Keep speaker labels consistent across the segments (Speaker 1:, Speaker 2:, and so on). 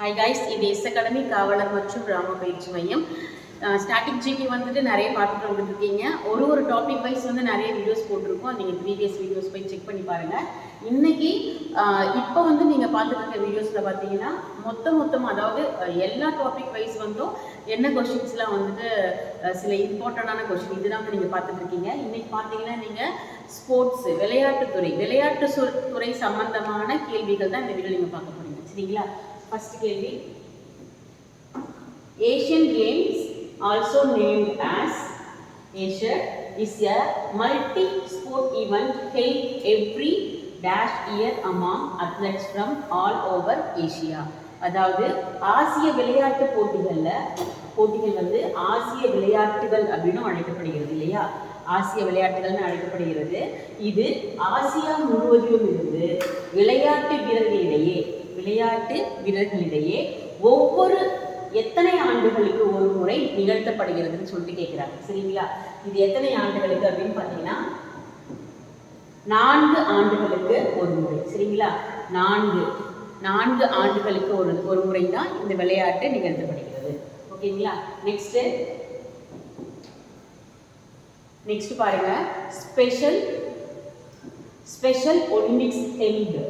Speaker 1: High guys இது S academy காவலர் மற்றும் கிராம பயிற்சி மையம். ஸ்டாட்டிக் ஜிபி வந்துட்டு நிறைய பார்த்துட்டு வந்துருக்கீங்க ஒரு ஒரு டாபிக் வைஸ் வந்து நிறைய வீடியோஸ் போட்டிருக்கோம். நீங்கள் ப்ரீவியஸ் வீடியோஸ் போய் செக் பண்ணி பாருங்கள் இன்றைக்கி இப்போ வந்து நீங்கள் பார்த்துட்டு இருக்க வீடியோஸில் பார்த்தீங்கன்னா மொத்த மொத்தமாக அதாவது எல்லா டாபிக் வைஸ் வந்தும் என்ன கொஷின்ஸ்லாம் வந்துட்டு சில இம்பார்ட்டண்டான கொஷின் இதுதான் வந்து நீங்கள் பார்த்துட்ருக்கீங்க இன்றைக்கி பார்த்தீங்கன்னா நீங்கள் ஸ்போர்ட்ஸு விளையாட்டுத்துறை விளையாட்டு சொல் துறை சம்மந்தமான கேள்விகள் தான் இந்த வீடியோ நீங்கள் பார்க்க போறீங்க. சரிங்களா? ஃபர்ஸ்ட் கேள்வி. Asian games also named as Asia is a multi sport event held every dash year among athletes from all over Asia அதாவது ஆசிய விளையாட்டு போட்டிகளில் போட்டிகள் வந்து ஆசிய விளையாட்டுகள் அப்படின்னு அழைக்கப்படுகிறது இல்லையா? ஆசிய விளையாட்டுகள்னு அழைக்கப்படுகிறது. இது ஆசியா முழுவதிலும் இருந்து விளையாட்டு வீரர்களிடையே விளையாட்டு வீரர்களிடையே ஒவ்வொரு எத்தனை ஆண்டுகளுக்கு ஒரு முறை நிகழ்த்தப்படுகிறதுன்னு சொல்லிட்டு கேட்குறாங்க சரிங்களா? இது எத்தனை ஆண்டுகளுக்கு அப்படின்னு பார்த்தீங்கன்னா நான்கு ஆண்டுகளுக்கு ஒரு முறை. சரிங்களா? நான்கு. நான்கு ஆண்டுகளுக்கு ஒரு ஒரு முறை தான் இந்த விளையாட்டு நிகழ்த்தப்படுகிறது. ஓகேங்களா? நெக்ஸ்ட் நெக்ஸ்ட் பாருங்க. Special special Olympics held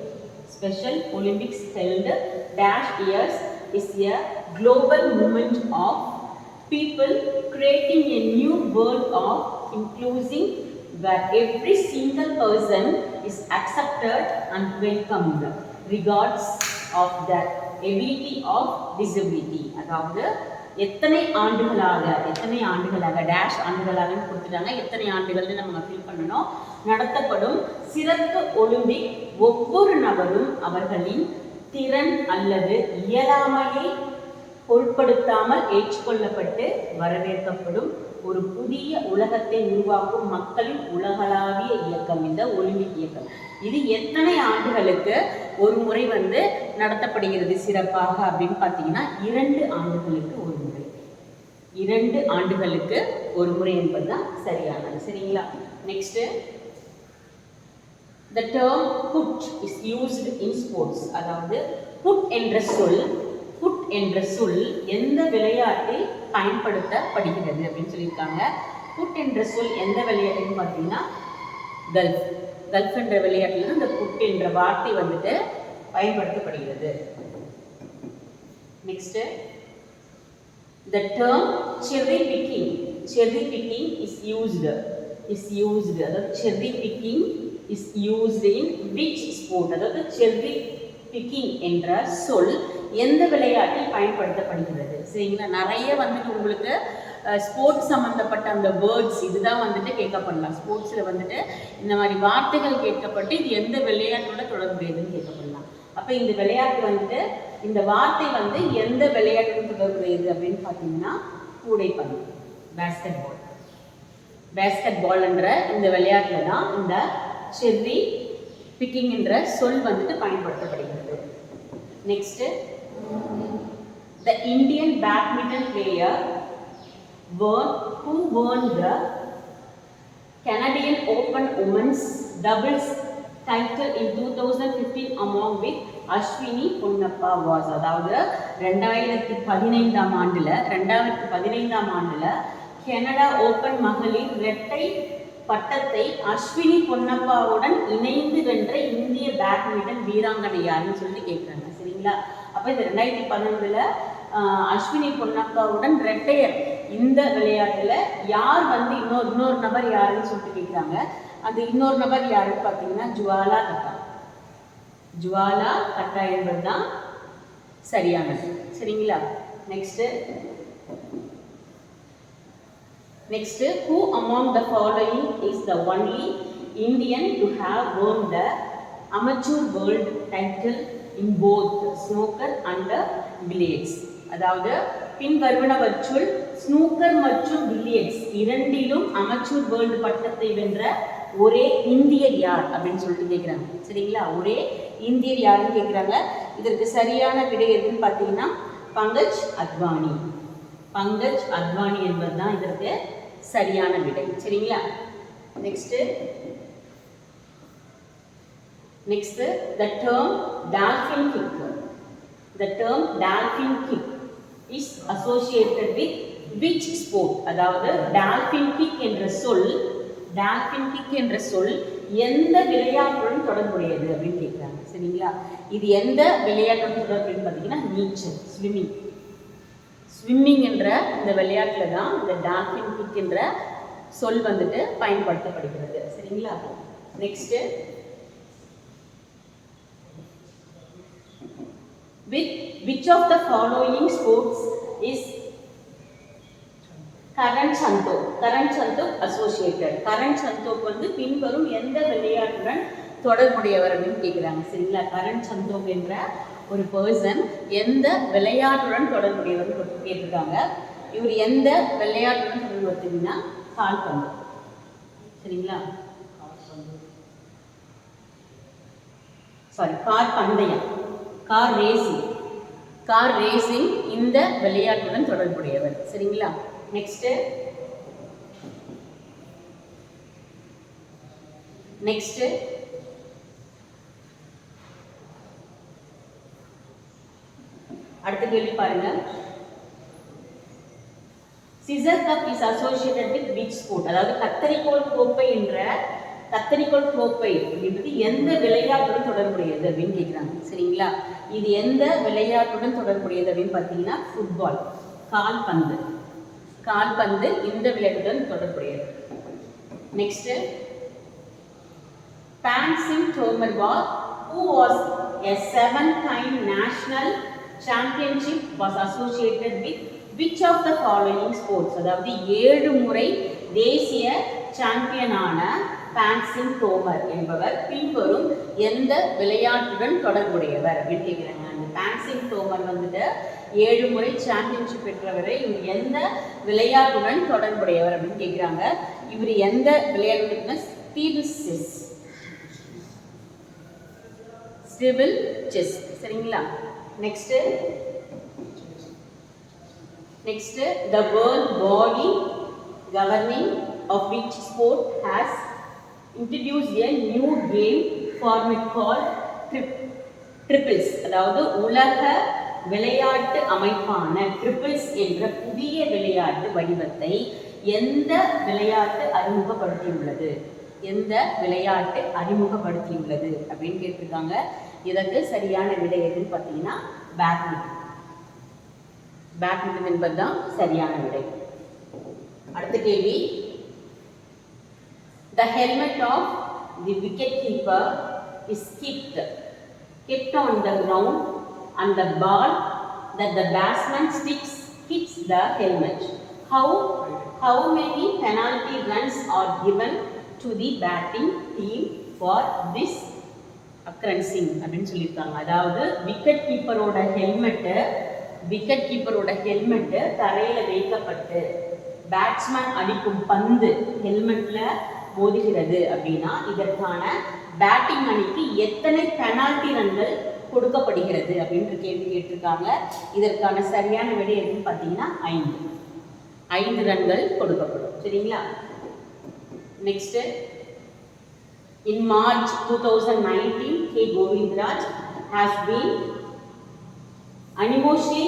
Speaker 1: special Olympics held dash years is a global movement of people creating a new world of inclusive where every single person is accepted and welcomed regards of the ability of disability அதாவது எத்தனை ஆண்டுகளாக எத்தனை ஆண்டுகளாக dash ஆண்டுகளாக கொடுத்துட்டாங்க எத்தனை ஆண்டுகள்னு நம்ம fill பண்ணணும் நடத்தப்படும் சிறப்பு ஒலிம்பிக் ஒவ்வொரு நபரும் அவர்களின் திறன் அல்லது இயலாமையை பொருட்படுத்தாமல் ஏற்றுக்கொள்ளப்பட்டு வரவேற்கப்படும் ஒரு புதிய உலகத்தை உருவாக்கும் மக்களின் உலகளாவிய இயக்கம் இந்த ஒலிம்பிக் இயக்கம். இது எத்தனை ஆண்டுகளுக்கு ஒரு முறை வந்து நடத்தப்படுகிறது சிறப்பாக அப்படின்னு பார்த்தீங்கன்னா இரண்டு ஆண்டுகளுக்கு ஒரு முறை. இரண்டு ஆண்டுகளுக்கு ஒரு முறை என்பதுதான் சரியானது. சரிங்களா? Next the term put is used in sports அதாவது புட் என்ற சொல் புட் என்ற சொல் எந்த விளையாட்டில் பயன்படுத்தப்படுகிறது அப்படின்னு சொல்லியிருக்காங்க. புட் என்ற சொல் எந்த விளையாட்டுன்னு பார்த்தீங்கன்னா கல்ஃப் கல்ஃப் என்ற விளையாட்டில் இந்த புட் என்ற வார்த்தை வந்துட்டு பயன்படுத்தப்படுகிறது. Next the term cherry picking cherry picking is used is used அதாவது cherry picking is used in beach sport அதாவது செர்ரி பிக்கிங் என்ற சொல் எந்த விளையாட்டில் பயன்படுத்தப்படுகிறது? சரிங்களா? நிறைய வந்துட்டு உங்களுக்கு ஸ்போர்ட்ஸ் சம்மந்தப்பட்ட அந்த வேர்ட்ஸ் இதுதான் வந்துட்டு கேட்கப்படலாம். ஸ்போர்ட்ஸில் வந்துட்டு இந்த மாதிரி வார்த்தைகள் கேட்கப்பட்டு இது எந்த விளையாட்டோட தொடர்புடையதுன்னு கேட்கப்படலாம். அப்போ இந்த விளையாட்டு வந்துட்டு இந்த வார்த்தை வந்து எந்த விளையாட்டுடன் தொடர்புடையது அப்படின்னு பார்த்தீங்கன்னா கூடைப்பந்து பேஸ்கெட் பால் பேஸ்கெட் பால்ன்ற இந்த விளையாட்டில் தான் இந்த செர்ரி பிக்கிங் என்ற சொல் வந்துட்டு பயன்படுத்தப்படுகிறது. Next the Indian badminton player won who won the Canadian open women's doubles title in two thousand fifteen among with Ashwini Ponnappa was அதாவது ரெண்டாயிரத்தி பதினைந்தாம் ஆண்டில் ரெண்டாயிரத்தி பதினைந்தாம் ஆண்டில் கனடா ஓபன் மகளிர் இரட்டை பட்டத்தை அஸ்வினி பொன்னப்பாவுடன் இணைந்து வென்ற இந்திய பேட்மிண்டன் வீராங்கனை யாருன்னு சொல்லி கேட்குறாங்க சரிங்களா? அப்போ இந்த ரெண்டாயிரத்தி பதினொன்றில் அஸ்வினி பொன்னப்பாவுடன் ரெட்டையர் இந்த விளையாட்டில் யார் வந்து இன்னொரு இன்னொரு நபர் யாருன்னு சொல்லிட்டு கேட்குறாங்க அந்த இன்னொரு நபர் யாருன்னு பார்த்தீங்கன்னா ஜுவாலா கட்டா ஜுவாலா கட்டா என்பது தான் சரியானது சரிங்களா? Next Next, who among the following is the only Indian to have won the amateur world title in both snooker and billiards? அதாவது பின்வருவனவற்றுள் ஸ்னூக்கர் மற்றும் பில்லியட்ஸ் இரண்டிலும் அமச்சூர் வேர்ல்டு பட்டத்தை வென்ற ஒரே இந்தியர் யார் அப்படின்னு சொல்லிட்டு கேட்குறாங்க சரிங்களா? ஒரே இந்தியர் யாருன்னு கேட்குறாங்க இதற்கு சரியான விடை எதுன்னு பார்த்தீங்கன்னா பங்கஜ் அத்வானி. பங்கஜ் அத்வானி என்பது தான் இதற்கு சரியான விடை. சரிங்களா? Next next the term dolphin kick the term dolphin kick is associated with which sport அதாவது டால்ஃபின் கிக் என்ற சொல் டால்ஃபின் கிக் என்ற சொல் எந்த விளையாட்டுடன் தொடர்புடையது அப்படின்னு கேட்குறாங்க. சரிங்களா? இது எந்த விளையாட்டுடன் தொடர்புன்னு பார்த்தீங்கன்னா நீச்சல் ஸ்விம்மிங் ஸ்விம்மிங் என்ற இந்த விளையாட்டில் தான் இந்த டால்ஃபின் கிக் என்ற சொல் வந்துட்டு பயன்படுத்தப்படுகிறது. சரிங்களா? Next with which of the following sports is Karun Chandhok Karun Chandhok associated Karun Chandhok வந்து பின்வரும் எந்த விளையாட்டுடன் தொடர்புடையவர் அப்படின்னு கேட்குறாங்க சரிங்களா? கரண் சந்தோக் என்ற ஒரு பர்சன் எந்த விளையாட்டுடன் தொடர்புடையவர் கேட்டிருக்காங்க. இவர் எந்த விளையாட்டுடன் தொடர்புபடுத்தினா கால்பந்து சரிங்களா? சாரி கார் பந்தயம். கார் ரேசிங் கார் ரேசிங் இந்த விளையாட்டுடன் தொடர்புடையவர். சரிங்களா? நெக்ஸ்ட்டு நெக்ஸ்ட்டு அடுத்த கேள்வி பாருங்க. Scissor cup is associated with which sport அதாவது கத்தரிக்கோல் கோப்பை என்ற கத்தரிக்கோல் கோப்பை அப்படின்றது எந்த விளையாட்டுடன் தொடர்புடையது அப்படின்னு கேட்குறாங்க சரிங்களா? இது எந்த விளையாட்டுடன் தொடர்புடையது அப்படின்னு பார்த்தீங்கன்னா ஃபுட்பால் கால்பந்து கால்பந்து இந்த விளையாட்டுடன் தொடர்புடையது? Next fencing Tomarwa, who was a seven time national championship was associated with which of the following sports? அதாவது ஏழு முறை தேசிய சாம்பியனான பான்சிங் தோமர் என்பவர் பின்வரும் எந்த விளையாட்டுடன் தொடர்புடையவர்? அப்படின்னு கேட்குறாங்க அந்த பான்சிங் தோமர் வந்துட்டு ஏழு முறை சாம்பியன்ஷிப் பெற்றவரை. இவர் எந்த விளையாட்டுடன் தொடர்புடையவர் அப்படின்னு கேட்குறாங்க இவர் எந்த விளையாட்டுன்னா ஸ்டீவில் செஸ் சிவில் செஸ் சரிங்களா? Next next the world body governing of which sport has introduce a new game format call trip triples அதாவது உலக விளையாட்டு அமைப்பான ட்ரிபிள்ஸ் என்ற புதிய விளையாட்டு வடிவத்தை எந்த விளையாட்டு அறிமுகப்படுத்தியுள்ளது? எந்த விளையாட்டு அறிமுகப்படுத்தியுள்ளது? அப்படின்னு கேட்டிருக்காங்க. இதற்கு சரியான விடை எதுன்னு பார்த்தீங்கன்னா பேட்மிண்டன் பேட்மிண்டன் என்பதுதான் சரியான விடை அடுத்த கேள்வி the helmet of the wicket keeper is kept kept on the ground and the ball that the batsman sticks hits the helmet. How, how many penalty runs are given to the batting team for this அக்ரன்சிங் அப்படின்னு சொல்லியிருக்காங்க. அதாவது wicket கீப்பரோட helmet wicket கீப்பரோட helmet தரையில் வைக்கப்பட்டு batsman அடிக்கும் பந்து ஹெல்மெட்டில் மோதுகிறது அப்படின்னா இதற்கான பேட்டிங் அணிக்கு எத்தனை பெனால்டி ரன்கள் கொடுக்கப்படுகிறது அப்படின்ற கேள்வி கேட்டிருக்காங்க. இதற்கான சரியான விடை எதுன்னு பார்த்தீங்கன்னா ஐந்து. ஐந்து ரன்கள் கொடுக்கப்படும். சரிங்களா? Next In March 2019, K. Govindraj has been anonymously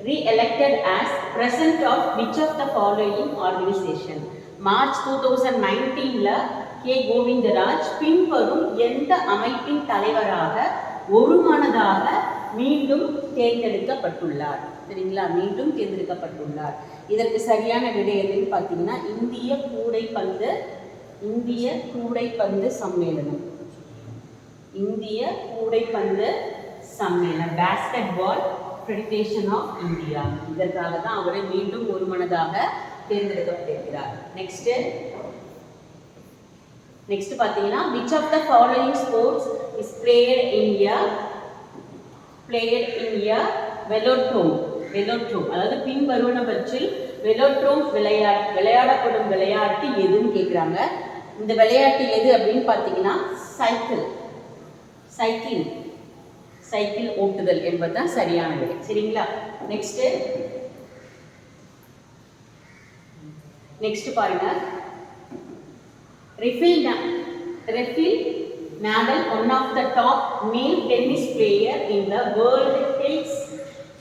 Speaker 1: re-elected as president of which of the following organization? March two thousand நைன்டீனில் கே கோவிந்தராஜ் பின்வரும் எந்த அமைப்பின் தலைவராக ஒருமனதாக மீண்டும் தேர்ந்தெடுக்கப்பட்டுள்ளார் சரிங்களா மீண்டும் தேர்ந்தெடுக்கப்பட்டுள்ளார் இதற்கு சரியான விடை எதுன்னு பார்த்தீங்கன்னா இந்திய கூடைப்பந்து இந்திய கூடைப்பந்து சம்மேளனம். இந்திய கூடைப்பந்து சம்மேளனம். Basketball federation of India இதற்காக தான் அவரை மீண்டும் ஒருமனதாக தேர்ந்தெடுக்கப்பட்டிருக்கிறார். நெக்ஸ்ட் நெக்ஸ்ட் பார்த்தீங்கன்னா which of the following sports is player India player India velodrome velodrome அதாவது பின்வருவனவற்றில் வெலோட்ரோம் விளையா விளையாடப்படும் விளையாட்டு எதுன்னு கேட்குறாங்க இந்த விளையாட்டு எது அப்படின்னு பார்த்தீங்கன்னா சைக்கிள் சைக்கிள் சைக்கிள் ஓட்டுதல் என்பதுதான் சரியான விடை. சரிங்களா? நெக்ஸ்ட் நெக்ஸ்ட் பாருங்க. Rafael Rafael Nadal, one of the top male tennis player in the world hails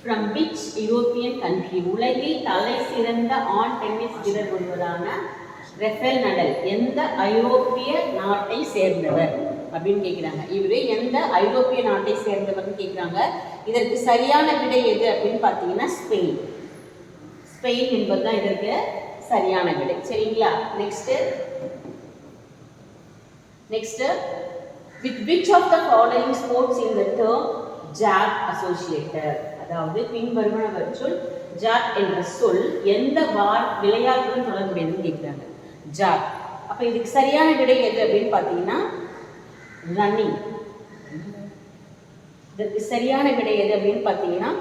Speaker 1: from which European country உலகில் தலை சிறந்த ஆண் டென்னிஸ் வீரர் ஒருவரான ரெஃபேல் நடல். எந்த ஐரோப்பிய நாட்டை சேர்ந்தவர்? அப்படின்னு கேட்குறாங்க இவர் எந்த ஐரோப்பிய நாட்டை சேர்ந்தவர்னு கேட்குறாங்க இதற்கு சரியான விடை எது அப்படின்னு பார்த்தீங்கன்னா ஸ்பெயின். ஸ்பெயின் என்பது தான் இதற்கு சரியான விடை. சரிங்களா? Next next with which of the following sports in the term jab associated அதாவது பின்வருமன சொல் ஜாட் என்ற சொல் எந்த வார் விளையாட்டுடன் தொடர்புடையதுன்னு கேட்குறாங்க ஜாட். அப்போ இதுக்கு சரியான விடை எது அப்படின்னு பார்த்தீங்கன்னா ரன்னிங் இதற்கு சரியான விடை எது அப்படின்னு பார்த்தீங்கன்னா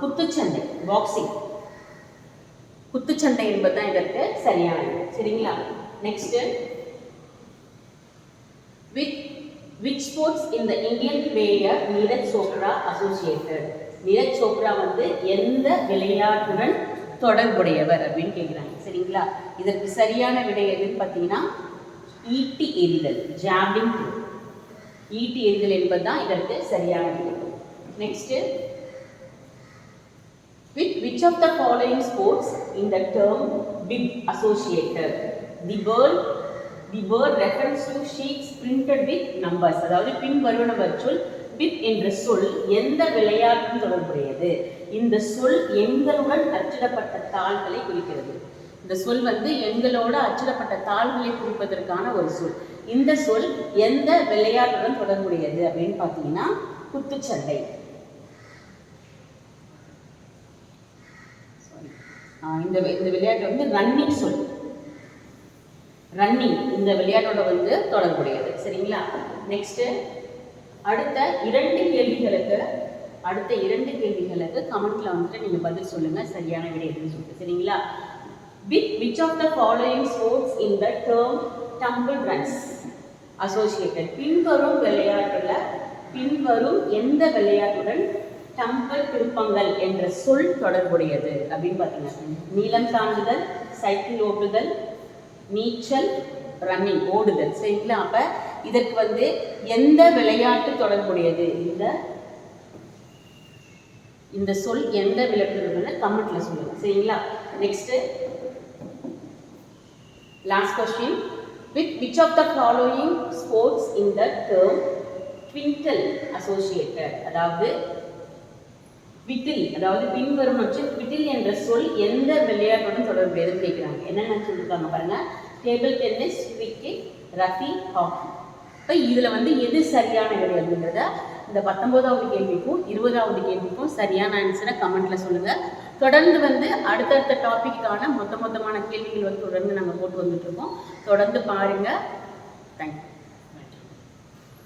Speaker 1: குத்துச்சண்டை பாக்ஸிங் குத்துச்சண்டை என்பது தான் இதற்கு சரியான விடை. சரிங்களா? நெக்ஸ்ட்டு வித் விச் ஸ்போர்ட்ஸ் இந்த Indian player Neeraj Chopra associated Neeraj Chopra வந்து எந்த விளையாட்டுடன் தொடர்புடையவர் அப்படின்னு கேட்குறாங்க சரிங்களா? இதற்கு சரியான விடை எதுன்னு பார்த்தீங்கன்னா ஈட்டி எறிதல் ஜாப்லிங் ஈட்டி எறிதல் என்பது தான் இதற்கு சரியான விடை. Next with which of the following sports in the term big associated the world the word reference to sheets printed with numbers அதாவது பின்வருவனவற்றுள் பித் என்ற சொல் எந்த விளையாட்டும் தொடர்புடையது. இந்த சொல் எண்களுடன் அச்சிடப்பட்ட தாள்களை குறிக்கிறது. இந்த சொல் வந்து எண்களோடு அச்சிடப்பட்ட தாள்களை குறிப்பதற்கான ஒரு சொல். இந்த சொல் எந்த விளையாட்டுடன் தொடர்புடையது அப்படின்னு பார்த்தீங்கன்னா குத்துச்சண்டை. இந்த இந்த விளையாட்டு வந்து ரன்னிங் சொல். ரன்னிங் இந்த விளையாட்டோட வந்து தொடர்புடையது. சரிங்களா? நெக்ஸ்ட்டு அடுத்த இரண்டு கேள்விகளுக்கு அடுத்த இரண்டு கேள்விகளுக்கு கமெண்ட்ல வந்துட்டு நீங்க பதில் சொல்லுங்க. சரியான விடை எதுன்னு சொல்லிட்டு. சரிங்களா? With which of the following sports in the term tumble runs associated பின்வரும் விளையாட்டுல பின்வரும் எந்த விளையாட்டுடன் டம்பிள் திருப்பங்கள் என்ற சொல் தொடர்புடையது? அப்படின்னு பார்த்தீங்கன்னா நீளம் தாண்டுதல் சைக்கிள் ஓட்டுதல் நீச்சல் ரன்னிங் ஓடுதல். சரிங்களா? அப்போ இதற்கு வந்து எந்த விளையாட்டு தொடர்புடையது? இந்த இந்த சொல் எந்த விளையாட்டு கமெண்ட்ல சொல்லுங்க. சரிங்களா? Next last question with which of the following sports in the term twinkle associated அதாவது விட்டில் அதாவது பின்வரும் விட்டில் என்ற சொல் எந்த விளையாட்டுடன் தொடர்புடையதுன்னு கேட்குறாங்க. என்னென்ன சொல்லியிருக்காங்க பாருங்க. Table tennis cricket rugby hockey இப்போ இதில் வந்து எது சரியான விடை அப்படின்றத இந்த பத்தொம்போதாவது கேள்விக்கும் இருபதாவது கேள்விக்கும் சரியான ஆன்சரை கமெண்ட்டில் சொல்லுங்கள் தொடர்ந்து வந்து அடுத்தடுத்த டாபிக்கான மொத்த மொத்தமான கேள்விகள் வந்து தொடர்ந்து நாங்கள் போட்டு வந்துட்டுருக்கோம் தொடர்ந்து பாருங்கள் தேங்க்யூ